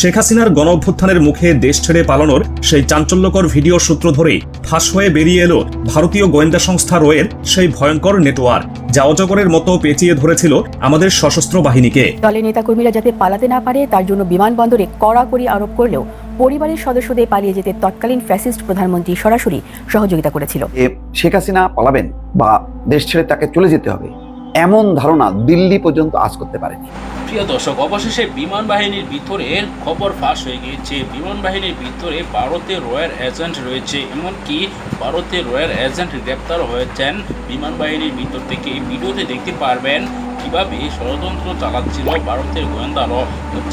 শেখ হাসিনার গণ অভ্যুত্থানের মুখে দেশ ছেড়ে পালানোর সেই চাঞ্চল্যকর ভিডিও সূত্র ধরেই ফাঁস হয়ে বেরিয়ে এলো ভারতীয় গোয়েন্দা সংস্থা রোয়ের সেই ভয়ঙ্কর নেটওয়ার্ক যা অজগরের মতো পেঁচিয়ে ধরেছিল আমাদের সশস্ত্র বাহিনীকে। দলের নেতাকর্মীরা যাতে পালাতে না পারে তার জন্য বিমানবন্দরে কড়াকড়ি আরোপ করলেও পরিবারের সদস্যদের পালিয়ে যেতে তৎকালীন ফ্যাসিস্ট প্রধানমন্ত্রী সরাসরি সহযোগিতা করেছিল। এ শেখ হাসিনা পালাবেন বা দেশ ছেড়ে তাকে চলে যেতে হবে। এমন ধারণা দিল্লি পর্যন্ত আজ করতে পারেনি। প্রিয় দর্শক, অবশেষে বিমান বাহিনীর ভিতরে খবর ফাঁস হয়ে গিয়েছে। বিমান বাহিনীর ভিতরে ভারতের রয়্যাল এজেন্ট রয়েছে, এমনকি ভারতের রয়্যাল এজেন্ট গ্রেপ্তার হয়েছেন। বিমান বাহিনীর ভিতর থেকে ভিডিওতে দেখতে পারবেন কীভাবে ষড়যন্ত্র চালাচ্ছিল ভারতের গোয়েন্দারও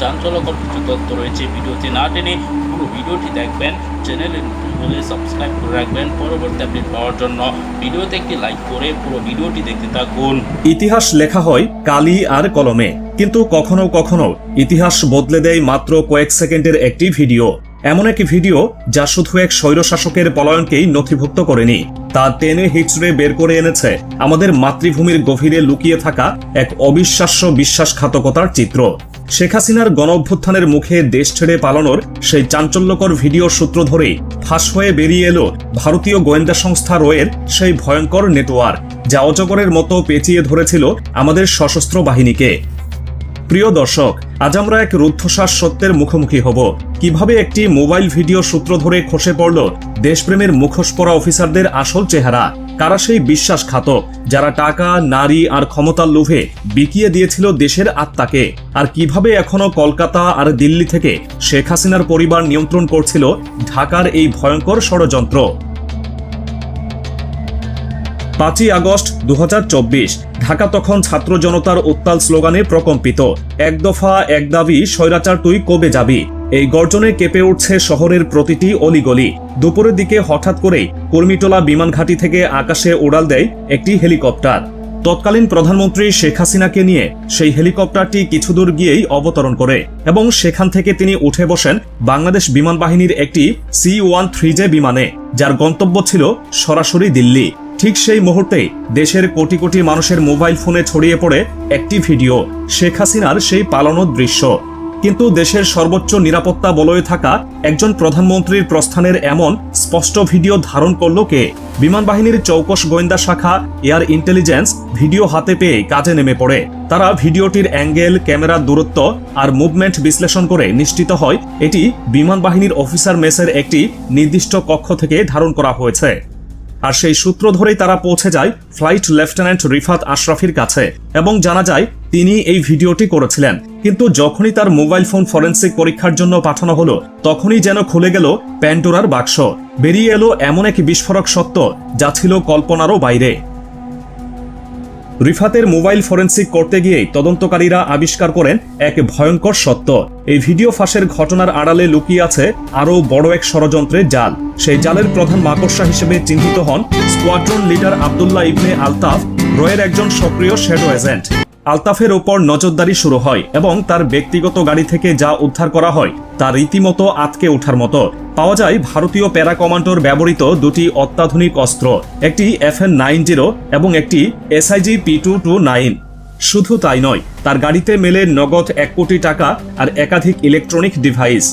চাঞ্চল্যকর কিছু তথ্য রয়েছে ভিডিওতে। না টেনে পুরো ভিডিওটি দেখবেন, চ্যানেলে নতুন হলে সাবস্ক্রাইব করে রাখবেন। পরবর্তী আপডেট পাওয়ার জন্য ভিডিওতে একটি লাইক করে পুরো ভিডিওটি দেখতে থাকুন। ইতিহাস লেখা হয় কালি আর কলমে, কিন্তু কখনো কখনো ইতিহাস বদলে দেয় মাত্র কয়েক সেকেন্ডের একটি ভিডিও। এমন একটি ভিডিও যা শুধু এক স্বৈরশাসকের পলায়নকেই নথিভুক্ত করেনি, তা টেনে হিচড়ে বের করে এনেছে আমাদের মাতৃভূমির গভীরে লুকিয়ে থাকা এক অবিশ্বাস্য বিশ্বাসঘাতকতার চিত্র। শেখ হাসিনার গণ অভ্যুত্থানের মুখে দেশ ছেড়ে পালানোর সেই চাঞ্চল্যকর ভিডিও সূত্র ধরেই ফাঁস হয়ে বেরিয়ে এলো ভারতীয় গোয়েন্দা সংস্থা রোয়ের সেই ভয়ঙ্কর নেটওয়ার্ক, যা অজগরের মতো পেঁচিয়ে ধরেছিল আমাদের সশস্ত্র বাহিনীকে। প্রিয় দর্শক, আজ আমরা এক রুদ্ধশ্বাস সত্যের মুখোমুখি হব। কীভাবে একটি মোবাইল ভিডিও সূত্র ধরে খসে পড়ল দেশপ্রেমের মুখোশ পরা অফিসারদের আসল চেহারা? কারা সেই বিশ্বাসঘাতক, যারা টাকা, নারী আর ক্ষমতার লোভে বিকিয়ে দিয়েছিল দেশের আত্মাকে। আর কীভাবে এখনও কলকাতা আর দিল্লি থেকে শেখ হাসিনার পরিবার নিয়ন্ত্রণ করছিল ঢাকার এই ভয়ঙ্কর ষড়যন্ত্র? পাঁচই আগস্ট দু হাজার চব্বিশ, ঢাকা তখন ছাত্র জনতার উত্তাল স্লোগানে প্রকম্পিত, এক দফা, এক দাবি, স্বৈরাচার তুই কবে যাবি? এই গর্জনে কেঁপে উঠছে শহরের প্রতিটি অলিগলি। দুপুরের দিকে হঠাৎ করেই কর্মীটোলা বিমান ঘাঁটি থেকে আকাশে উড়াল দেয় একটি হেলিকপ্টার। তৎকালীন প্রধানমন্ত্রী শেখ হাসিনাকে নিয়ে সেই হেলিকপ্টারটি কিছুদূর গিয়েই অবতরণ করে এবং সেখান থেকে তিনি উঠে বসেন বাংলাদেশ বিমান বাহিনীর একটি সি ওয়ান থ্রি জে বিমানে, যার গন্তব্য ছিল সরাসরি দিল্লি। ঠিক সেই মুহূর্তে দেশের কোটি কোটি মানুষের মোবাইল ফোনে ছড়িয়ে পড়ে একটি ভিডিও, শেখ হাসিনার সেই পালানোর দৃশ্য। কিন্তু দেশের সর্বোচ্চ নিরাপত্তা বলয়ে থাকা একজন প্রধানমন্ত্রীর প্রস্থানের এমন স্পষ্ট ভিডিও ধারণ করল কে? বিমান বাহিনীর চৌকস গোয়েন্দা শাখা, এয়ার ইন্টেলিজেন্স, ভিডিও হাতে পেয়ে কাজে নেমে পড়ে। তারা ভিডিওটির অ্যাঙ্গেল ক্যামেরার দূরত্ব আর মুভমেন্ট বিশ্লেষণ করে নিশ্চিত হয় এটি বিমান বাহিনীর অফিসার মেসের একটি নির্দিষ্ট কক্ষ থেকে ধারণ করা হয়েছে। আর সেই সূত্র ধরেই তারা পৌঁছে যায় ফ্লাইট লেফটেন্যান্ট রিফাত আশরাফির কাছে এবং জানা যায় তিনি এই ভিডিওটি করেছিলেন। কিন্তু যখনই তার মোবাইল ফোন ফরেন্সিক পরীক্ষার জন্য পাঠানো হলো, তখনই যেন খুলে গেল প্যান্টোরার বাক্স। বেরিয়ে এলো এমন এক বিস্ফোরক সত্য যা ছিল কল্পনারও বাইরে। রিফাতের মোবাইল ফরেন্সিক করতে গিয়েই তদন্তকারীরা আবিষ্কার করেন এক ভয়ঙ্কর সত্য। এই ভিডিও ফাঁসের ঘটনার আড়ালে লুকিয়ে আছে আরও বড় এক ষড়যন্ত্রের জাল। সেই জালের প্রধান মাকড়সা হিসেবে চিহ্নিত হন স্কোয়াড্রন লিডার আবদুল্লাহ ইবনে আলতাফ, রয়ের একজন সক্রিয় শ্যাডো এজেন্ট। আলতাফের ওপর নজরদারি শুরু হয় এবং তার ব্যক্তিগত গাড়ি থেকে যা উদ্ধার করা হয় তা রীতিমতো আতকে ওঠার মতো। পাওয়া যায় ভারতীয় প্যারা কমান্ডোর ব্যবহৃত দুটি অত্যাধুনিক অস্ত্র, একটি এফ এন নাইন জিরো এবং একটি SIG P two two nine. শুধু তাই নয়, তার গাড়িতে মেলে নগদ এক কোটি টাকা আর একাধিক ইলেকট্রনিক ডিভাইস।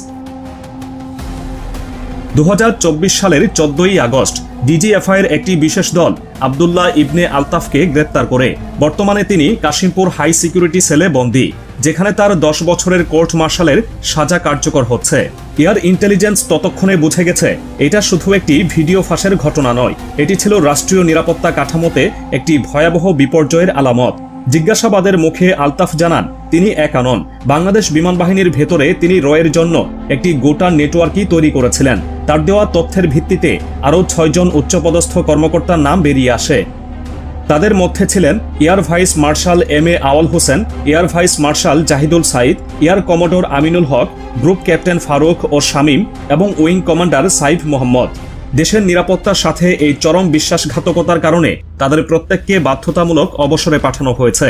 দু হাজার চব্বিশ সালের চোদ্দই আগস্ট, ডিজিএফআই এর একটি বিশেষ দল আবদুল্লাহ ইবনে আলতাফকে গ্রেপ্তার করে। বর্তমানে তিনি কাশিমপুর হাই সিকিউরিটি সেলে বন্দী, যেখানে তার দশ বছরের কোর্ট মার্শালের সাজা কার্যকর হচ্ছে। এয়ার ইন্টেলিজেন্স ততক্ষণে বুঝে গেছে, এটা শুধু একটি ভিডিও ফাঁসের ঘটনা নয়, এটি ছিল রাষ্ট্রীয় নিরাপত্তা কাঠামোতে একটি ভয়াবহ বিপর্যয়ের আলামত। জিজ্ঞাসাবাদের মুখে আলতাফ জানান, তিনি একা নন। বাংলাদেশ বিমান বাহিনীর ভেতরে তিনি রয়ের জন্য একটি গোটা নেটওয়ার্কই তৈরি করেছিলেন। তার দেওয়া তথ্যের ভিত্তিতে আরও ছয়জন উচ্চপদস্থ কর্মকর্তার নাম বেরিয়ে আসে। তাদের মধ্যে ছিলেন air vice marshal M A Awal Hossain, air vice marshal Jahidul Saeed air commodore Aminul Haque, group captain Faruk ও শামীম এবং উইং কমান্ডার সাইফ মোহাম্মদ। দেশের নিরাপত্তার সাথে এই চরম বিশ্বাসঘাতকতার কারণে তাদের প্রত্যেককে বাধ্যতামূলক অবসরে পাঠানো হয়েছে।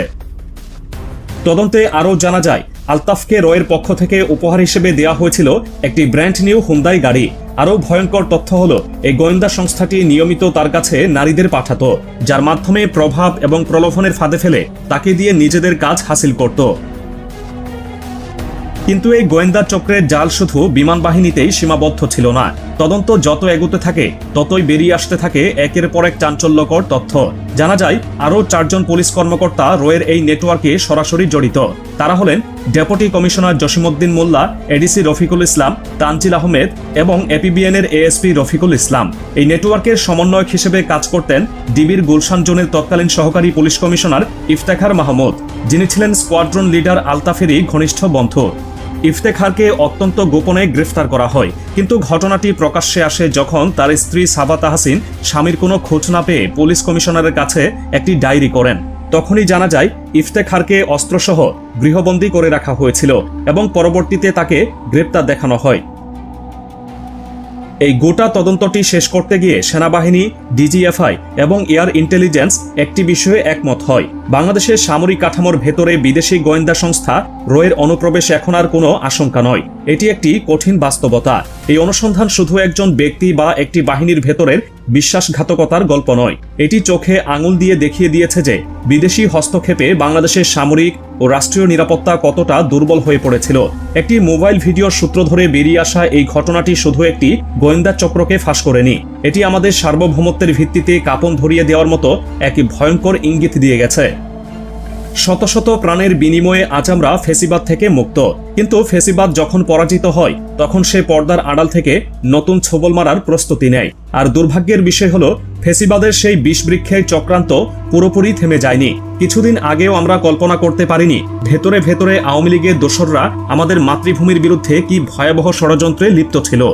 তদন্তে আরও জানা যায়, আলতাফকে রয়ের পক্ষ থেকে উপহার হিসেবে দেওয়া হয়েছিল একটি ব্র্যান্ড নিউ হুন্দাই গাড়ি। আরও ভয়ঙ্কর তথ্য হল, এই গোয়েন্দা সংস্থাটি নিয়মিত তার কাছে নারীদের পাঠাত, যার মাধ্যমে প্রভাব এবং প্রলোভনের ফাঁদে ফেলে তাকে দিয়ে নিজেদের কাজ হাসিল করত। কিন্তু এই গোয়েন্দা চক্রের জাল শুধু বিমান বাহিনীতেই সীমাবদ্ধ ছিল না তদন্ত যত এগোতে থাকে, ততই বেরিয়ে আসতে থাকে একের পর এক চাঞ্চল্যকর তথ্য। জানা যায়, আরও চারজন পুলিশ কর্মকর্তা রোয়ের এই নেটওয়ার্কে সরাসরি জড়িত। তারা হলেন deputy commissioner Jasimuddin Molla, ADC Rafiqul Islam, Tanzil Ahmed এবং এপিবিএনের এএসপি রফিকুল ইসলাম। এই নেটওয়ার্কের সমন্বয়ক হিসেবে কাজ করতেন ডিবির গুলশান জোনের তৎকালীন সহকারী পুলিশ কমিশনার ইফতেখার মাহমুদ, যিনি ছিলেন স্কোয়াড্রন লিডার আলতাফেরই ঘনিষ্ঠ বন্ধু। ইফতেখারকে অত্যন্ত গোপনে গ্রেফতার করা হয়। কিন্তু ঘটনাটি প্রকাশ্যে আসে যখন তার স্ত্রী সাবা তাহসিন স্বামীর কোনো খোঁজ না পেয়ে পুলিশ কমিশনারের কাছে একটি ডায়েরি করেন। তখনই জানা যায়, ইফতেখারকে অস্ত্রসহ গৃহবন্দী করে রাখা হয়েছিল এবং পরবর্তীতে তাকে গ্রেপ্তার দেখানো হয়। এই গোটা তদন্তটি শেষ করতে গিয়ে সেনাবাহিনী, ডিজিএফআই এবং এয়ার ইন্টেলিজেন্স একটি বিষয়ে একমত হয়। বাংলাদেশের সামরিক কাঠামোর ভেতরে বিদেশি গোয়েন্দা সংস্থা রোয়ের অনুপ্রবেশ এখন আর কোনো আশঙ্কা নয়। এটি একটি কঠিন বাস্তবতা। এই অনুসন্ধান শুধু একজন ব্যক্তি বা একটি বাহিনীর ভেতরের বিশ্বাসঘাতকতার গল্প নয়। এটি চোখে আঙুল দিয়ে দেখিয়ে দিয়েছে যে বিদেশি হস্তক্ষেপে বাংলাদেশের সামরিক ও রাষ্ট্রীয় নিরাপত্তা কতটা দুর্বল হয়ে পড়েছিল। একটি মোবাইল ভিডিওর সূত্র ধরে বেরিয়ে আসা এই ঘটনাটি শুধু একটি গোয়েন্দা চক্রকে ফাঁস করেনি। এটি আমাদের সার্বভৌমত্বের ভিত্তিতে কাপন ধরিয়ে দেওয়ার মতো এক ভয়ঙ্কর ইঙ্গিত দিয়ে গেছে। শত শত প্রাণের বিনিময়ে আজ আমরা ফেসিবাদ থেকে মুক্ত। কিন্তু ফেসিবাদ যখন পরাজিত হয়, তখন সে পর্দার আড়াল থেকে নতুন ছবল মারার প্রস্তুতি নেয়। আর দুর্ভাগ্যের বিষয় হলো, ফেসিবাদের সেই বিষবৃক্ষের চক্রান্ত পুরোপুরি থেমে যায়নি। কিছুদিন আগেও আমরা কল্পনা করতে পারিনি, ভেতরে ভেতরে আওয়ামী লীগের দোসররা আমাদের মাতৃভূমির বিরুদ্ধে কি ভয়াবহ ষড়যন্ত্রে লিপ্ত ছিল।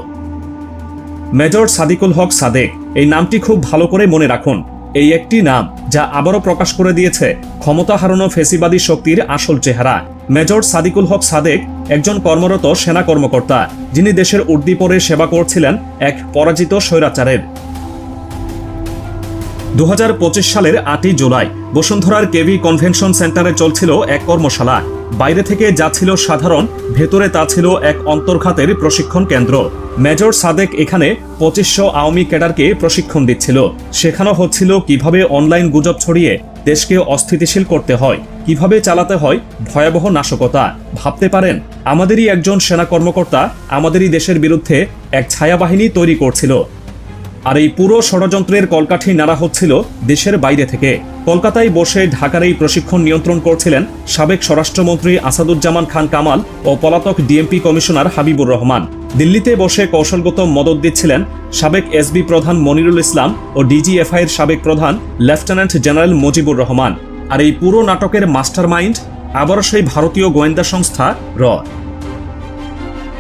মেজর সাদিকুল হক সাদেক, এই নামটি খুব ভালো করে মনে রাখুন। এই একটি নাম, যা আবারও প্রকাশ করে দিয়েছে ক্ষমতা হারানো ফেসিবাদী শক্তির আসল চেহারা। মেজর সাদিকুল হক সাদেক একজন কর্মরত সেনা কর্মকর্তা, যিনি দেশের উর্দিপরে সেবা করছিলেন এক পরাজিত স্বৈরাচারের। দু হাজার পঁচিশ সালের আটই জুলাই বসুন্ধরার কেভি কনভেনশন সেন্টারে চলছিল এক কর্মশালা। বাইরে থেকে যা ছিল সাধারণ, ভেতরে তা ছিল এক অন্তর্ঘাতের প্রশিক্ষণ কেন্দ্র। মেজর সাদেক এখানে পঁচিশশো আওয়ামী ক্যাডারকে প্রশিক্ষণ দিচ্ছিল। শেখানো হচ্ছিল কীভাবে অনলাইন গুজব ছড়িয়ে দেশকে অস্থিতিশীল করতে হয়, কীভাবে চালাতে হয় ভয়াবহ নাশকতা। ভাবতে পারেন, আমাদেরই একজন সেনা কর্মকর্তা আমাদেরই দেশের বিরুদ্ধে এক ছায়াবাহিনী তৈরি করছিল। আর এই পুরো ষড়যন্ত্রের কলকাঠি নাড়া হচ্ছিল দেশের বাইরে থেকে। কলকাতায় বসে ঢাকার এই প্রশিক্ষণ নিয়ন্ত্রণ করছিলেন সাবেক স্বরাষ্ট্রমন্ত্রী আসাদুজ্জামান খান কামাল ও পলাতক ডিএমপি কমিশনার হাবিবুর রহমান। দিল্লিতে বসে কৌশলগত মদত দিচ্ছিলেন সাবেক এসবি প্রধান মনিরুল ইসলাম ও ডিজিএফআই এর সাবেক প্রধান লেফটেন্যান্ট জেনারেল মুজিবুর রহমান। আর এই পুরো নাটকের মাস্টার মাইন্ড আবারও সেই ভারতীয় গোয়েন্দা সংস্থা র।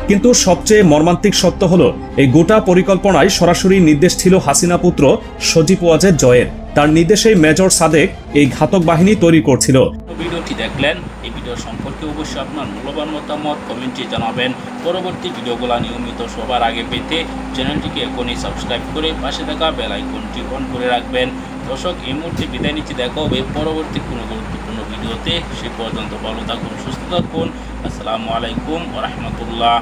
কিন্তু সবচেয়ে মর্মান্তিক সত্য হলো, এই গোটা পরিকল্পনায় সরাসরি নির্দেশ ছিল হাসিনা পুত্র সজীব ওয়াজেদ জয়ের। তার নির্দেশেই মেজর সাদেক এই ঘাতক বাহিনী তৈরি করছিল। ভিডিওটি দেখলেন, এই ভিডিও সম্পর্কে অবশ্যই আপনার মূল্যবান মতামত কমেন্টে জানাবেন। পরবর্তী ভিডিওগুলো নিয়মিত সবার আগে পেতে চ্যানেলটিকে এখনই সাবস্ক্রাইব করে পাশে থাকা বেল আইকনটি অন করে রাখবেন। দর্শক, এই মুহূর্তে বিদায় নিচ্ছি। দেখা হবে পরবর্তী কোনো গুরুত্বপূর্ণ ভিডিওতে। সে পর্যন্ত ভালো থাকুন, সুস্থ থাকুন। আসসালামু আলাইকুম রহমতুল্লাহ।